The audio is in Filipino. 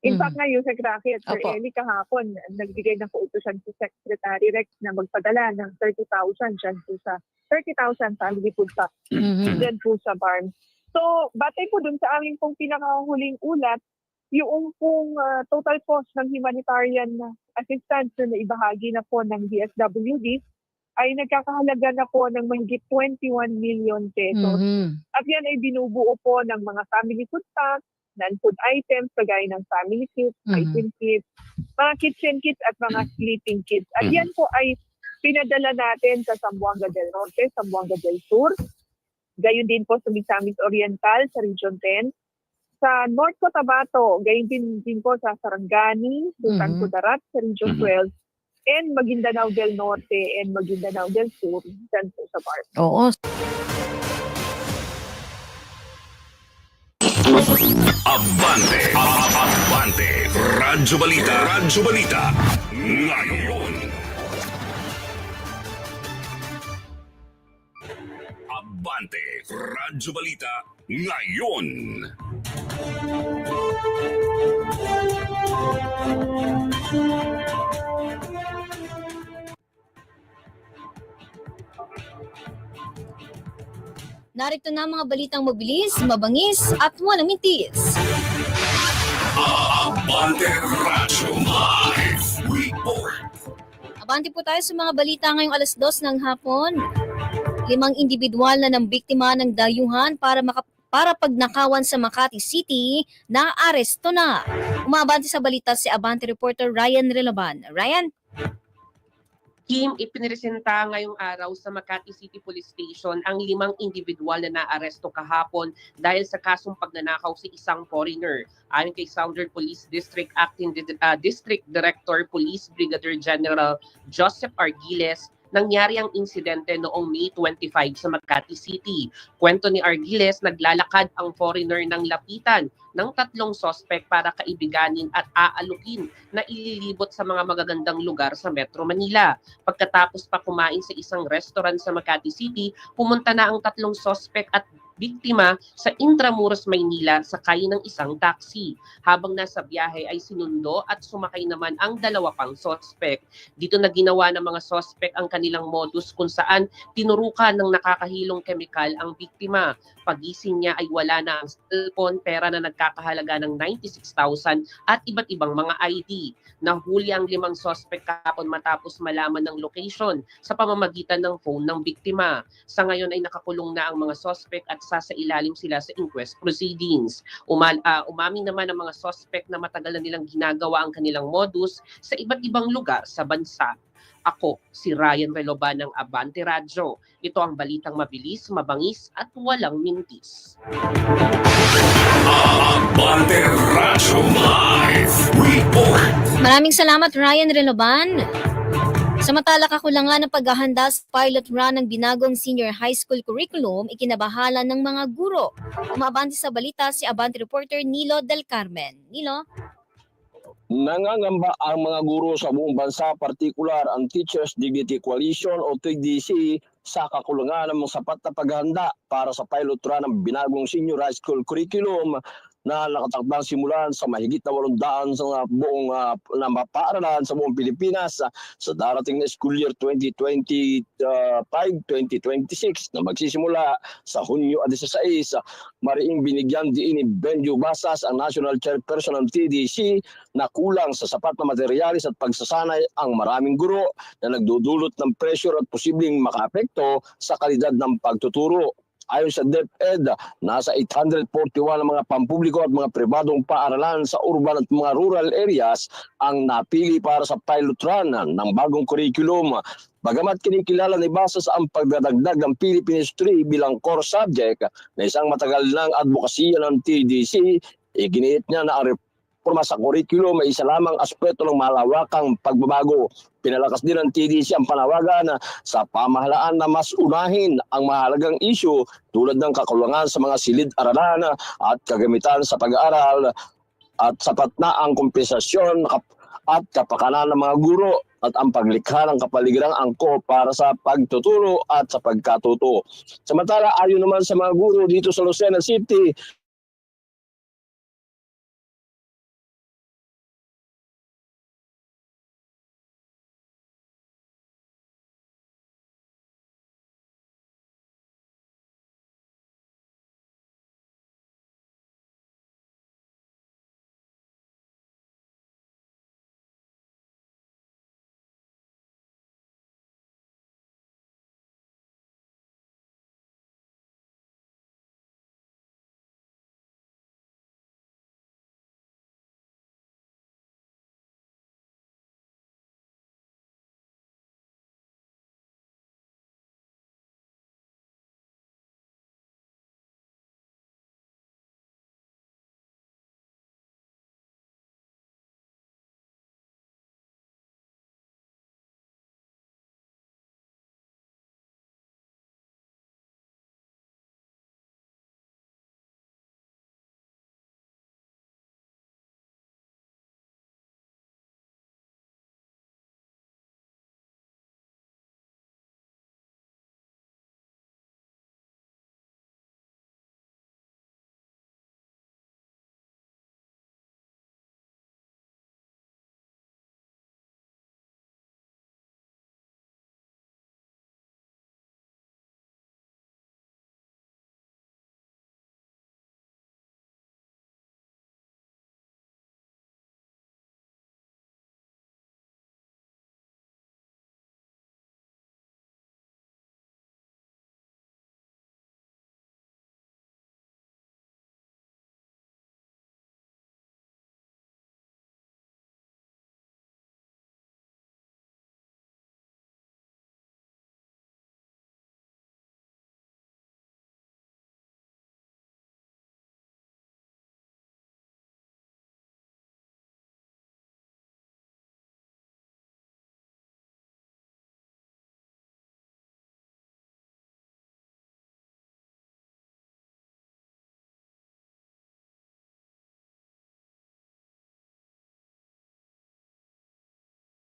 In Mhm. fact nga, yung Secretary at Sir Opo. Eli kahapon, nagbigay ng kautusan si Secretary Rex na magpadala ng 30,000 dyan po sa 30,000 family food packs Mhm. dyan po sa farm. So, batay po dun sa aming pong pinakahuling ulat, yung pong ah, total cost ng humanitarian assistance na ibahagi na po ng DSWD ay nagkakahalaga na po ng mahigit 21 million pesos. Mhm. At yan ay binubuo po ng mga family food packs, non-food items, kagaya ng family kits, Mhm. item kits, mga kitchen kits at mga sleeping kits. At Mhm. yan po ay pinadala natin sa Zamboanga del Norte, Zamboanga del Sur, gayon din po sa Misamis Oriental sa Region 10, sa North Cotabato, gayon din, din po sa Sarangani, Sultan Mhm. Kudarat sa Region Mhm. 12, and Maguindanao del Norte and Maguindanao del Sur, dyan po sa Bar. Oo. Abante, Abante, Radyo Balita, Radyo Balita, ngayon. Abante, Radyo Balita, ngayon. Narito na mga balitang mabilis, mabangis at walang mintis. Abante, Radyo Live Report. Abante po tayo sa mga balita ngayong alas dos ng hapon. Limang individual na ng biktima ng dayuhan para maka para pagnakawan sa Makati City na aresto na. Umabante sa balita si Abante reporter Ryan Relaban. Ryan? Kim, ipinresenta ngayong araw sa Makati City Police Station ang limang individual na naaresto kahapon dahil sa kasong pagnanakaw sa isang foreigner. Ayon kay Southern Police District Acting ah, District Director Police Brigadier General Joseph Argiles, nangyari ang insidente noong May 25 sa Makati City. Kwento ni Argiles, naglalakad ang foreigner ng lapitan ng tatlong sospek para kaibiganin at aalukin na ililibot sa mga magagandang lugar sa Metro Manila. Pagkatapos pa kumain sa isang restaurant sa Makati City, pumunta na ang tatlong sospek at biktima sa Intramuros, Maynila sakay ng isang taxi. Habang nasa biyahe ay sinundo at sumakay naman ang dalawa pang sospek. Dito na ginawa ng mga sospek ang kanilang modus kung saan tinurukan ng nakakahilong kemikal ang biktima. Pagising niya ay wala na ang cellphone, pera na nagkakahalaga ng 96,000 at iba't ibang mga ID. Nahuli ang limang sospek kahapon matapos malaman ng location sa pamamagitan ng phone ng biktima. Sa ngayon ay nakakulong na ang mga sospek at sasa ilalim sila sa inquest proceedings. Umal, ah, umamin naman ang mga sospek na matagal na nilang ginagawa ang kanilang modus sa iba't ibang lugar sa bansa. Ako, si Ryan Reloban ng Abante Radyo. Ito ang balitang mabilis, mabangis at walang mintis. Abante, Radyo Live Report. Maraming salamat Ryan Relaban. Samantala kakulangan ng paghahanda sa pilot run ng binagong senior high school curriculum, ikinabahala ng mga guro. Umabante sa balita si Abante reporter Nilo Del Carmen. Nilo? Nangangamba ang mga guro sa buong bansa, partikular ang Teachers Dignity Coalition o TDC sa kakulangan ng sapat na paghahanda para sa pilot run ng binagong senior high school curriculum na nakatakdang simulan sa mahigit na 800 sa buong uh, na paaralan sa buong Pilipinas ah, sa darating na school year 2025-2026 na magsisimula sa Hunyo 16. Mariing binigyan diin ni Benjo Basas ang National Chairperson ng TDC na kulang sa sapat na materyales at pagsasanay ang maraming guro na nagdudulot ng pressure at posibleng makaapekto sa kalidad ng pagtuturo. Ayon sa DepEd, nasa 841 na mga pampubliko at mga pribadong paaralan sa urban at mga rural areas ang napili para sa pilot run ng bagong curriculum. Bagamat kinikilala ni Basas ang pagdadagdag ng Philippine History bilang core subject na isang matagal ng advokasya ng TDC, iginiit niya na ang reforma sa curriculum ay isa lamang aspeto ng malawakang pagbabago. Pinalakas din ng TDC ang panawagan sa pamahalaan na mas unahin ang mahalagang issue tulad ng kakulangan sa mga silid-aralan at kagamitan sa pag-aaral at sapat na ang kompensasyon at kapakanan ng mga guro at ang paglikha ng kapaligirang angko para sa pagtuturo at sa pagkatuto. Samantala, ayon naman sa mga guro dito sa Lucena City,